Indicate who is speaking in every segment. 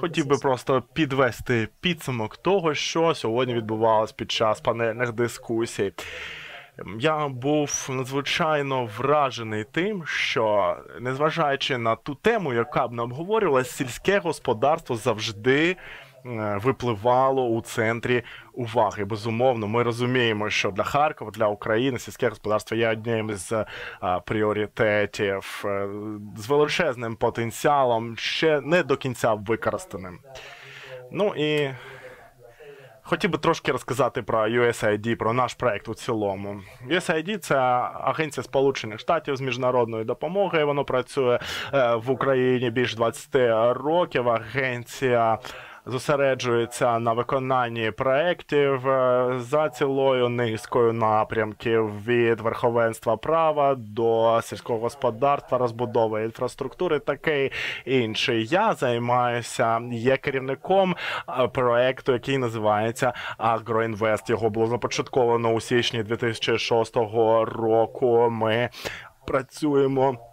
Speaker 1: Хотів би просто підвести підсумок того, що сьогодні відбувалось під час панельних дискусій. Я був надзвичайно вражений тим, що незважаючи на ту тему, яка б не обговорювалася, сільське господарство завжди випливало у центрі уваги. Безумовно, ми розуміємо, що для Харкова, для України сільське господарство є одним з е, пріоритетів е, з величезним потенціалом, ще не до кінця використаним. Ну і Хотів би трошки розказати про USAID, про наш проект у цілому. USAID – це агенція Сполучених Штатів з міжнародної допомоги. Воно працює е, в Україні більш 20 років. Агенція зосереджується на виконанні проєктів е, за цілою низкою напрямків від верховенства права до сільського господарства, розбудови інфраструктури, таке інше. Я займаюся є керівником е, проекту, який називається Агроінвест. Його було започатковано у січні 2006 року. Ми працюємо.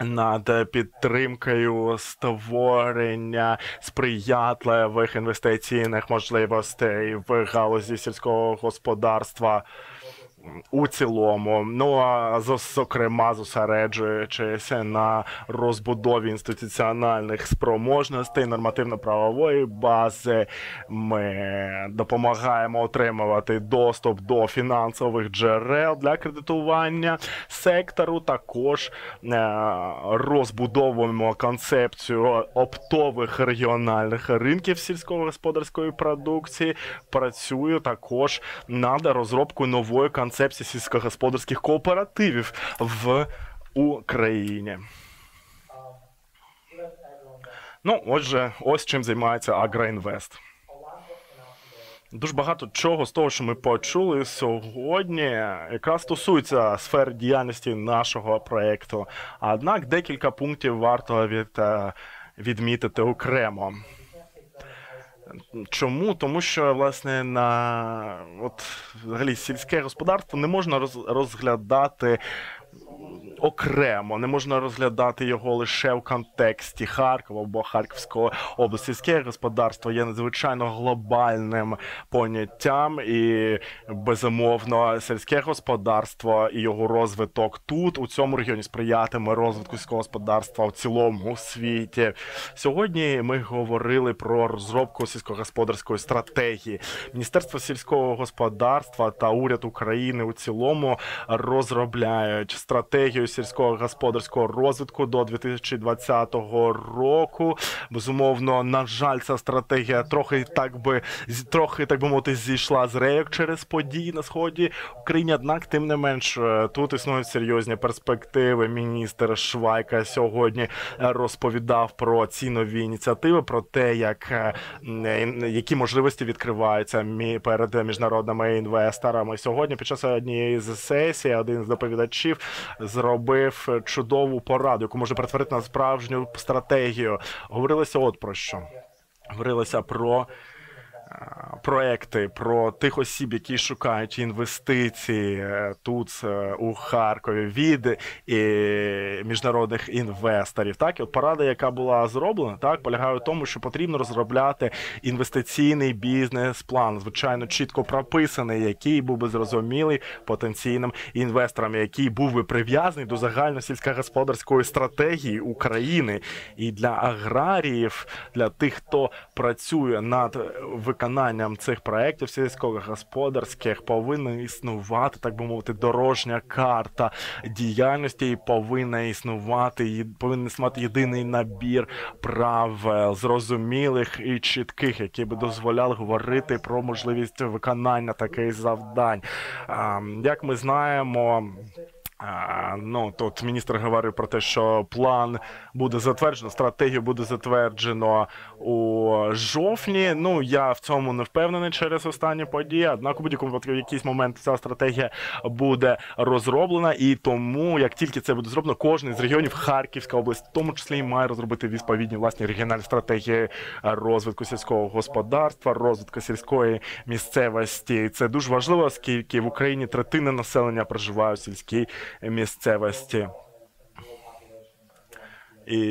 Speaker 1: Над підтримкою створення сприятливих інвестиційних можливостей в галузі сільського господарства у цілому. Ну а зокрема, зосереджуючись на розбудові інституціональних спроможностей нормативно-правової бази, ми допомагаємо отримувати доступ до фінансових джерел для кредитування сектору. Також е, розбудовуємо концепцію оптових регіональних ринків сільськогосподарської продукції. Працюю також над розробкою нової концепції сільськогосподарських кооперативів в Україні. Ну, отже, ось чим займається Агроінвест. Дуже багато чого з того, що ми почули сьогодні, якраз стосується сфер діяльності нашого проєкту. Однак декілька пунктів варто від, е, відмітити окремо. Чому? Тому що власне на от взагалі сільське господарство не можна розглядати окремо, не можна розглядати його лише в контексті Харкова або Харківської області. Сільське господарство є надзвичайно глобальним поняттям, і безумовно сільське господарство і його розвиток тут у цьому регіоні сприятиме розвитку сільського господарства в цілому світі. Сьогодні ми говорили про розробку сільськогосподарської стратегії. Міністерство сільського господарства та уряд України у цілому розробляють стратегію сільського господарського розвитку до 2020 року. Безумовно, на жаль, ця стратегія трохи так би трохи так би мовити зійшла з рейок через події на сході України. Однак, тим не менш, е, тут існують серйозні перспективи. Міністр Швайка сьогодні е, розповідав про ці нові ініціативи, про те, як е, які можливості відкриваються перед міжнародними інвесторами. Сьогодні, під час однієї з сесій, один з доповідачів зробив чудову пораду, яку може перетворити на справжню стратегію. Говорилося от про що. Говорилося про проекти, про тих осіб, які шукають інвестиції е, тут е, у Харкові від е, міжнародних інвесторів. Так, і от порада, яка була зроблена, так полягає в тому, що потрібно розробляти інвестиційний бізнес-план, звичайно, чітко прописаний, який був би зрозумілий потенційним інвесторам, який був би прив'язаний до загальносільськогосподарської стратегії України і для аграріїв, для тих, хто працює над виконанням цих проєктів сільськогосподарських, повинна існувати, так би мовити, дорожня карта діяльності і повинна існувати, повинен існувати єдиний набір правил, зрозумілих і чітких, які би дозволяли говорити про можливість виконання таких завдань. Як ми знаємо. А, ну тут міністр говорив про те, що план буде затверджено, стратегію буде затверджено у жовтні. Ну я в цьому не впевнений через останні події. Однак у будь-якому випадку в якийсь момент ця стратегія буде розроблена, і тому, як тільки це буде зроблено, кожен з регіонів Харківська область, в тому числі і має розробити відповідні власні регіональні стратегії розвитку сільського господарства, розвитку сільської місцевості. Це дуже важливо, оскільки в Україні третина населення проживає у сільській місцевості. І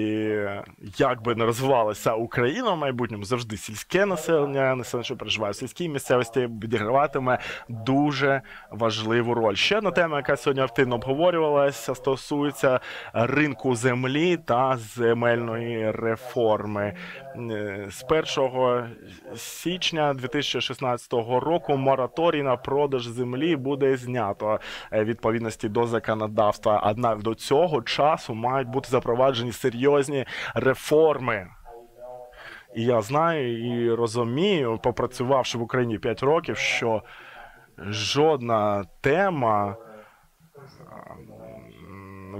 Speaker 1: як би не розвивалася Україна в майбутньому, завжди сільське населення, населення, що проживає в сільській місцевості, відіграватиме дуже важливу роль. Ще одна тема, яка сьогодні активно обговорювалася, стосується ринку землі та земельної реформи. З 1 січня 2016 року мораторій на продаж землі буде знято е, відповідності до законодавства. Однак до цього часу мають бути запроваджені серйозні реформи. І я знаю і розумію, попрацювавши в Україні 5 років, що жодна тема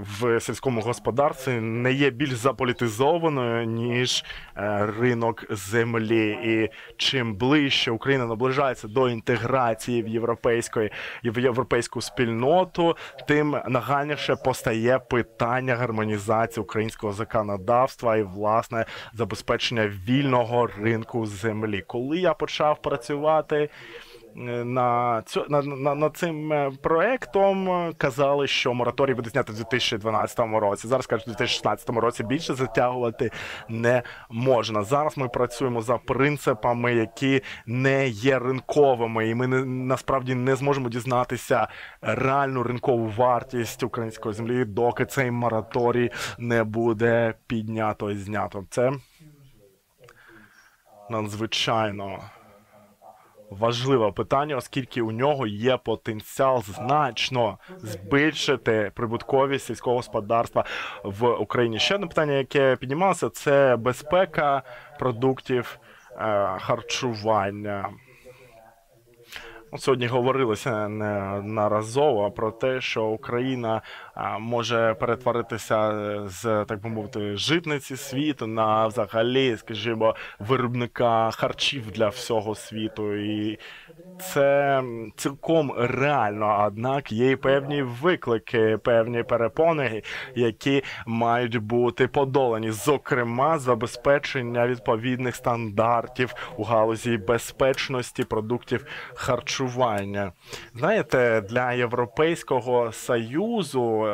Speaker 1: в сільському господарстві не є більш заполітизованою, ніж е, ринок землі. І чим ближче Україна наближається до інтеграції в європейської в європейську спільноту, тим нагальніше постає питання гармонізації українського законодавства і власне забезпечення вільного ринку землі. Коли я почав працювати на, цю, на, на, на цим е, проектом е, казали, що мораторій буде знято в 2012 році. Зараз кажуть, в 2016 році більше затягувати не можна. Зараз ми працюємо за принципами, які не є ринковими, і ми не, насправді не зможемо дізнатися реальну ринкову вартість української землі, доки цей мораторій не буде піднято і знято. Це надзвичайно важливе питання, оскільки у нього є потенціал значно збільшити прибутковість сільського господарства в Україні. Ще одне питання, яке піднімалося, це безпека продуктів е, харчування. Сьогодні говорилося неодноразово про те, що Україна може перетворитися з так би мовити житниці світу на взагалі, скажімо, виробника харчів для всього світу, і це цілком реально. Однак є і певні виклики, певні перепони, які мають бути подолані, зокрема, забезпечення відповідних стандартів у галузі безпечності продуктів харчування. Знаєте, для Європейського союзу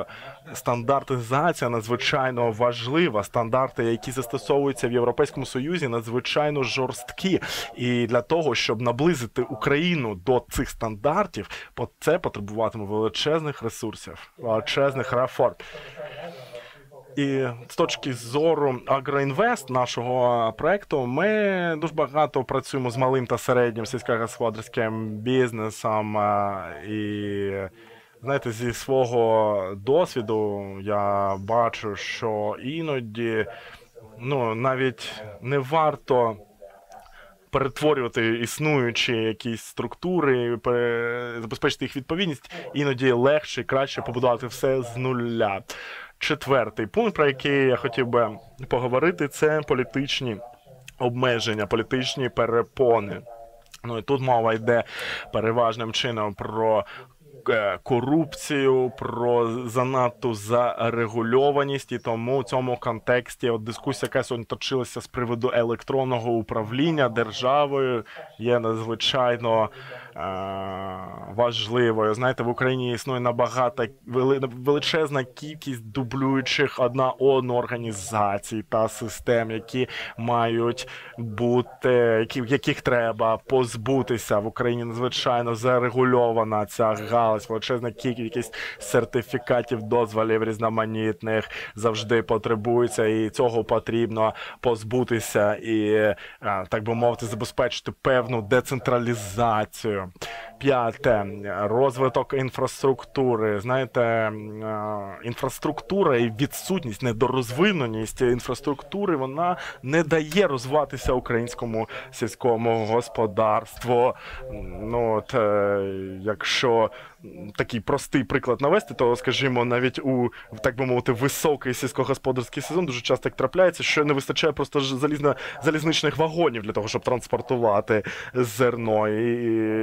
Speaker 1: стандартизація надзвичайно важлива. Стандарти, які застосовуються в Європейському Союзі, надзвичайно жорсткі. І для того, щоб наблизити Україну до цих стандартів, це потребуватиме величезних ресурсів, величезних реформ. І з точки зору Агроінвест нашого проекту, ми дуже багато працюємо з малим та середнім сільськогосподарським бізнесом. І знаєте, зі свого досвіду я бачу, що іноді ну, навіть не варто. Перетворювати існуючі якісь структури, забезпечити їх відповідність, іноді легше і краще побудувати все з нуля. Четвертий пункт, про який я хотів би поговорити, це політичні обмеження, політичні перепони. Ну і тут мова йде переважним чином про корупцію, про занадто зарегульованість, і тому в цьому контексті от дискусія, яка сьогодні точилася з приводу електронного управління державою, є надзвичайно е, важливою. Знаєте, в Україні існує набагато величезна кількість дублюючих одна одну організацій та систем, які мають бути, які, яких треба позбутися в Україні. Надзвичайно зарегульована ця галузь, величезна кількість сертифікатів, дозволів різноманітних завжди потребується, і цього потрібно позбутися і, е, так би мовити, забезпечити певну децентралізацію. П'яте розвиток інфраструктури. Знаєте, е, інфраструктура і відсутність, недорозвиненість інфраструктури вона не дає розвиватися українському сільському господарству. Ну от е, якщо такий простий приклад навести, то скажімо, навіть у так би мовити високий сільськогосподарський сезон дуже часто так трапляється, що не вистачає просто ж залізно залізничних вагонів для того, щоб транспортувати зерно, і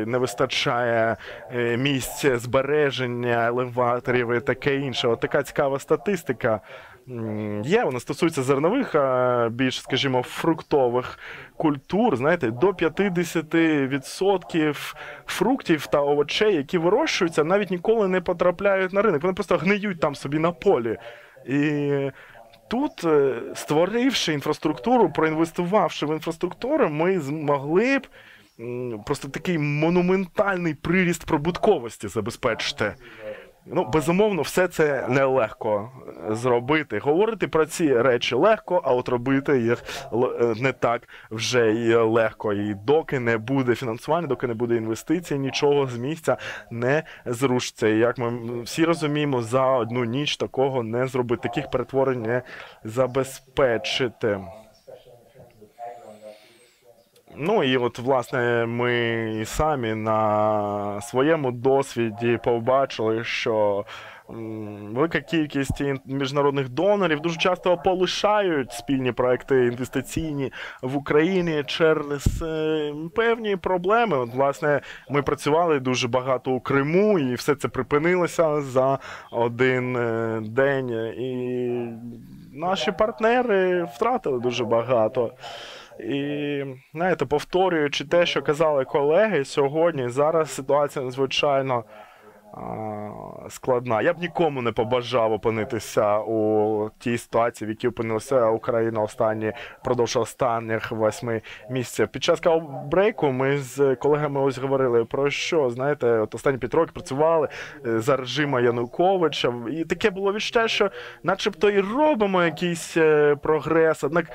Speaker 1: не вистачає е, місць збереження елеваторів і таке інше. От така цікава статистика. Є, вона стосується зернових, а більш, скажімо, фруктових культур. Знаєте, до 50% фруктів та овочей, які вирощуються, навіть ніколи не потрапляють на ринок. Вони просто гниють там собі на полі. І тут, е, створивши інфраструктуру, проінвестувавши в інфраструктуру, ми змогли б просто такий монументальний приріст прибутковості забезпечити. Ну, безумовно, все це нелегко е, зробити. Говорити про ці речі легко, а от робити їх е, не так вже і легко. І доки не буде фінансування, доки не буде інвестицій, нічого з місця не зрушиться. І як ми всі розуміємо, за одну ніч такого не зробити, таких перетворень не забезпечити. Ну і от, власне, ми самі на своєму досвіді побачили, що велика кількість міжнародних донорів дуже часто полишають спільні проекти інвестиційні в Україні через е, певні проблеми. От, власне, ми працювали дуже багато у Криму, і все це припинилося за один е, день. І наші партнери втратили дуже багато. І знаєте, повторюючи те, що казали колеги сьогодні, зараз ситуація надзвичайно складна. Я б нікому не побажав опинитися у тій ситуації, в якій опинилася Україна останні продовж останніх восьми місяців. Під час кавбрейку ми з колегами ось говорили про що, знаєте, от останні п'ять років працювали е, за режима Януковича, і таке було відчуття, що начебто і робимо якийсь е, прогрес, однак,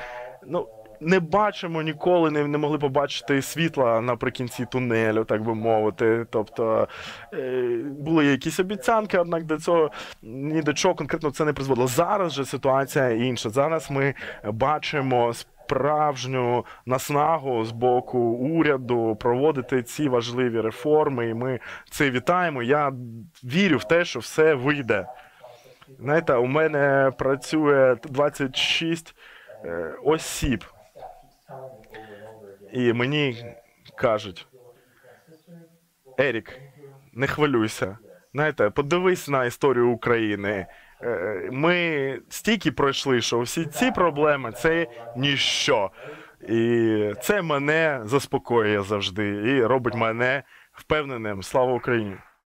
Speaker 1: ну не бачимо ніколи, не, не могли побачити світла наприкінці тунелю, так би мовити. Тобто е, були якісь обіцянки, однак до цього ні до чого конкретно це не призводило. Зараз же ситуація інша. Зараз ми бачимо справжню наснагу з боку уряду проводити ці важливі реформи, і ми це вітаємо. Я вірю в те, що все вийде. Знаєте, у мене працює 26 е, осіб. І мені кажуть: Ерік, не хвилюйся. Знаєте, подивись на історію України. Е, Ми стільки пройшли, що всі ці проблеми це ніщо. І це мене заспокоює завжди і робить мене впевненим. Слава Україні!